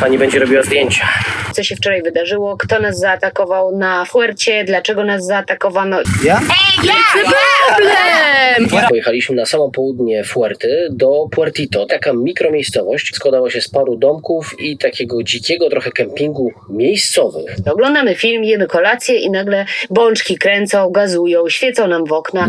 Pani będzie robiła zdjęcia. Co się wczoraj wydarzyło? Kto nas zaatakował na Fuercie? Dlaczego nas zaatakowano? Ja? Problem! Pojechaliśmy na samo południe Fuerty do Puertito. Taka mikromiejscowość składała się z paru domków i takiego dzikiego trochę kempingu miejscowych. Oglądamy film, jemy kolację i nagle bączki kręcą, gazują, świecą nam w okna.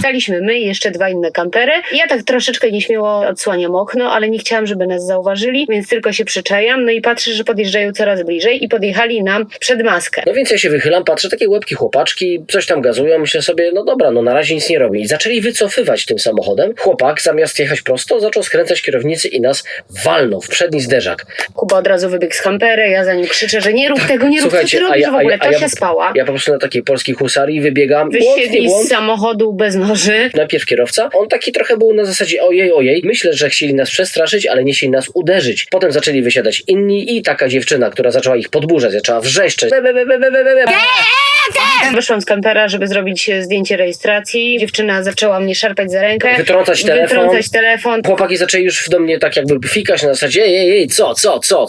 Staliśmy my i jeszcze dwa inne kampery. Ja tak troszeczkę nieśmiało odsłaniam okno, ale nie chciałam, żeby nas zauważyli, więc tylko się przyczajam. No i patrzę, że podjeżdżają coraz bliżej i podjechali nam przed maskę. No więc ja się wychylam, patrzę, takie łebki chłopaczki, coś tam gazują, myślę sobie, no dobra, no na razie nic nie robi. I zaczęli wycofywać tym samochodem. Chłopak zamiast jechać prosto, zaczął skręcać kierownicy i nas walnął w przedni zderzak. Kuba od razu wybiegł z kampery, ja za nim krzyczę, że nie rób tego, nie rób, co ty robisz w ogóle, to się spała. Ja po prostu na takiej polskiej husarii wybiegam. Wysiedli z samochodu bez Najpierw kierowca, on taki trochę był na zasadzie ojej, ojej. Myślę, że chcieli nas przestraszyć, ale nie chcieli nas uderzyć. Potem zaczęli wysiadać inni i taka dziewczyna, która zaczęła ich podburzać, zaczęła wrzeszczeć. Be, be, be, be, be, be, be. Wyszłam z kampera, żeby zrobić e, zdjęcie rejestracji. Dziewczyna zaczęła mnie szarpać za rękę. Wytrącać telefon. Wytrącać telefon. Chłopaki zaczęli już do mnie tak jakby fikać na zasadzie ej, ej, ej, co, co, co?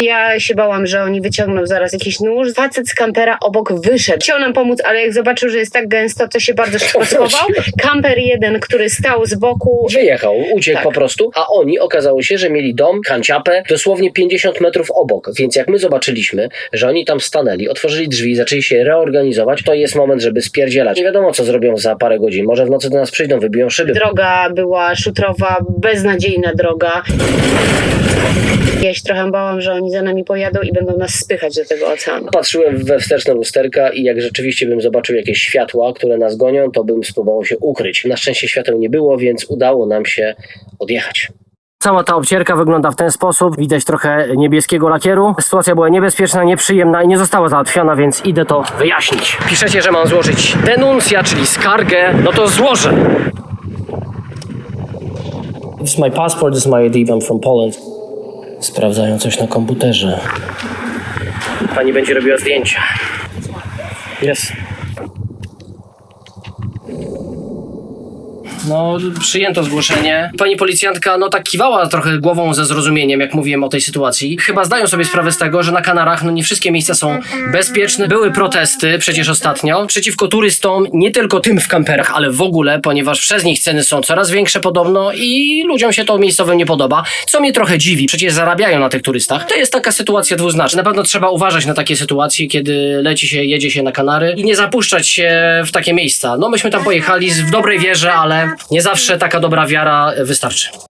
Ja się bałam, że oni wyciągną zaraz jakiś nóż. Facet z kampera obok wyszedł. Chciał nam pomóc, ale jak zobaczył, że jest tak gęsto, to się bardzo szybko schował. Kamper jeden, który stał z boku, Wyjechał, uciekł Tak. po prostu, a oni okazało się, że mieli dom, kanciapę, dosłownie 50 metrów obok. Więc jak my zobaczyliśmy, że oni tam stanęli, otworzyli drzwi, zaczęli się reorganizować, to jest moment, żeby spierdzielać. Nie wiadomo, co zrobią za parę godzin. Może w nocy do nas przyjdą, wybiją szyby. droga była szutrowa, beznadziejna droga. Ja się trochę bałam, że oni za nami pojadą i będą nas spychać do tego oceanu. Patrzyłem we wsteczne lusterka i jak rzeczywiście bym zobaczył jakieś światła, które nas gonią, to bym spróbował się ukryć. Na szczęście świateł nie było, więc udało nam się odjechać. Cała ta obcierka wygląda w ten sposób. Widać trochę niebieskiego lakieru. Sytuacja była niebezpieczna, nieprzyjemna i nie została załatwiona, więc idę to wyjaśnić. Piszecie, że mam złożyć denuncja, czyli skargę. No to złożę. This is my passport, this is my ID, I'm from Poland. Sprawdzają coś na komputerze. Pani będzie robiła zdjęcia. Jest. No, przyjęto zgłoszenie. Pani policjantka, no tak kiwała trochę głową ze zrozumieniem, jak mówiłem o tej sytuacji. Chyba zdają sobie sprawę z tego, że na Kanarach, no nie wszystkie miejsca są bezpieczne. Były protesty przecież ostatnio przeciwko turystom, nie tylko tym w kamperach, ale w ogóle, ponieważ przez nich ceny są coraz większe podobno i ludziom się to miejscowym nie podoba, co mnie trochę dziwi. Przecież zarabiają na tych turystach. To jest taka sytuacja dwuznaczna. Na pewno trzeba uważać na takie sytuacje, kiedy leci się, jedzie się na Kanary i nie zapuszczać się w takie miejsca. No myśmy tam pojechali w dobrej wierze, ale nie zawsze taka dobra wiara wystarczy.